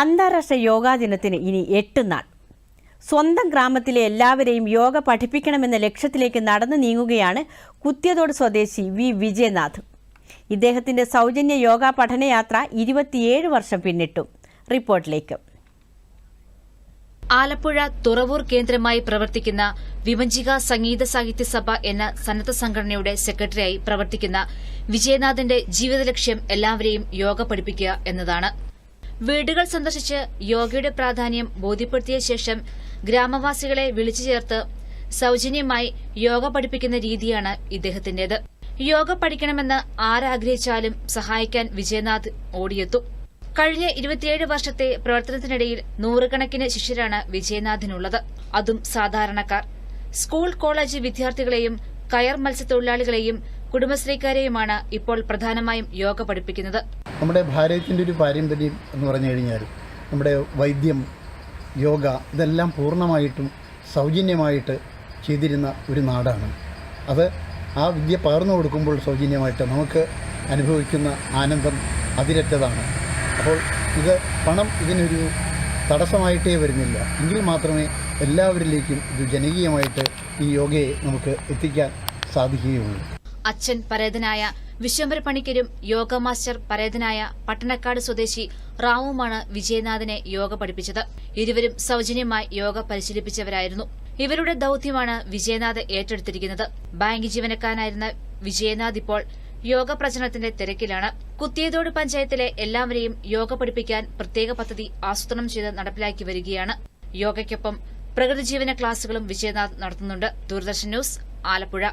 അന്താരാഷ്ട്ര യോഗാ ദിനത്തിന് ഇനി എട്ട് നാൾ. സ്വന്തം ഗ്രാമത്തിലെ എല്ലാവരെയും യോഗ പഠിപ്പിക്കണമെന്ന ലക്ഷ്യത്തിലേക്ക് നടന്നു നീങ്ങുകയാണ് കുത്തിയതോട് സ്വദേശി വി. വിജയനാഥ്. ഇദ്ദേഹത്തിന്റെ സൗജന്യ യോഗ പഠനയാത്ര ഇരുപത്തിയേഴ് വർഷം പിന്നിട്ടു. റിപ്പോർട്ടിലേക്ക്. ആലപ്പുഴ തുറവൂർ കേന്ദ്രമായി പ്രവർത്തിക്കുന്ന വിമഞ്ചിക സംഗീത സാഹിത്യ സഭ എന്ന സന്നദ്ധ സംഘടനയുടെ സെക്രട്ടറിയായി പ്രവർത്തിക്കുന്ന വിജയനാഥിന്റെ ജീവിത ലക്ഷ്യം എല്ലാവരെയും യോഗ പഠിപ്പിക്കുക എന്നതാണ്. വീടുകൾ സന്ദർശിച്ച് യോഗയുടെ പ്രാധാന്യം ബോധ്യപ്പെടുത്തിയ ശേഷം ഗ്രാമവാസികളെ വിളിച്ചു ചേർത്ത് സൗജന്യമായി യോഗ പഠിപ്പിക്കുന്ന രീതിയാണ് ഇദ്ദേഹത്തിന്റേത് യോഗ പഠിക്കണമെന്ന് ആരാഗ്രഹിച്ചാലും സഹായിക്കാൻ വിജയനാഥ് ഓടിയെത്തും. കഴിഞ്ഞ ഇരുപത്തിയേഴ് വർഷത്തെ പ്രവർത്തനത്തിനിടയിൽ നൂറുകണക്കിന് ശിഷ്യരാണ് വിജയനാഥിനുള്ളത്. അതും സാധാരണക്കാർ. സ്കൂൾ കോളേജ് വിദ്യാർത്ഥികളെയും കയർ മത്സ്യത്തൊഴിലാളികളെയും കുടുംബശ്രീക്കാരെയുമാണ് ഇപ്പോൾ പ്രധാനമായും യോഗ പഠിപ്പിക്കുന്നത്. നമ്മുടെ ഭാരതത്തിന്റെ ഒരു പാരമ്പര്യം എന്ന് പറഞ്ഞു കഴിഞ്ഞാൽ നമ്മുടെ വൈദ്യം യോഗ ഇതെല്ലാം പൂർണമായിട്ടും സൗജന്യമായിട്ട് ചെയ്തിരുന്ന ഒരു നാടാണ്. അത് ആ വിദ്യ പകർന്നു കൊടുക്കുമ്പോൾ സൗജന്യമായിട്ട് നമുക്ക് അനുഭവിക്കുന്ന ആനന്ദം അതിരറ്റതാണ്. അപ്പോൾ ഇത് പണം ഇതിനൊരു തടസ്സമായിട്ടേ വരുന്നില്ല. എങ്കിൽ മാത്രമേ എല്ലാവരിലേക്കും ഇത് ജനകീയമായിട്ട് ഈ യോഗയെ നമുക്ക് എത്തിക്കാൻ സാധിക്കുകയുള്ളൂ. അച്ഛൻ പരേതനായ വിശ്വംബര പണിക്കരും യോഗ മാസ്റ്റർ പരേതനായ പട്ടണക്കാട് സ്വദേശി റാവുമാണ് വിജയനാഥിനെ യോഗ പഠിപ്പിച്ചത്. ഇരുവരും സൌജന്യമായി യോഗ പരിശീലിപ്പിച്ചവരായിരുന്നു. ഇവരുടെ ദൌത്യമാണ് വിജയനാഥ് ഏറ്റെടുത്തിരിക്കുന്നത്. ബാങ്ക് ജീവനക്കാരനായിരുന്ന വിജയനാഥ് ഇപ്പോൾ യോഗ പ്രചരണത്തിന്റെ തിരക്കിലാണ്. കുത്തിയതോട് പഞ്ചായത്തിലെ എല്ലാവരെയും യോഗ പഠിപ്പിക്കാൻ പ്രത്യേക പദ്ധതി ആസൂത്രണം ചെയ്ത് നടപ്പിലാക്കി വരികയാണ്. യോഗയ്ക്കൊപ്പം പ്രകൃതിജീവന ക്ലാസുകളും വിജയനാഥ് നടത്തുന്നുണ്ട്. ദൂരദർശൻ ന്യൂസ് ആലപ്പുഴ.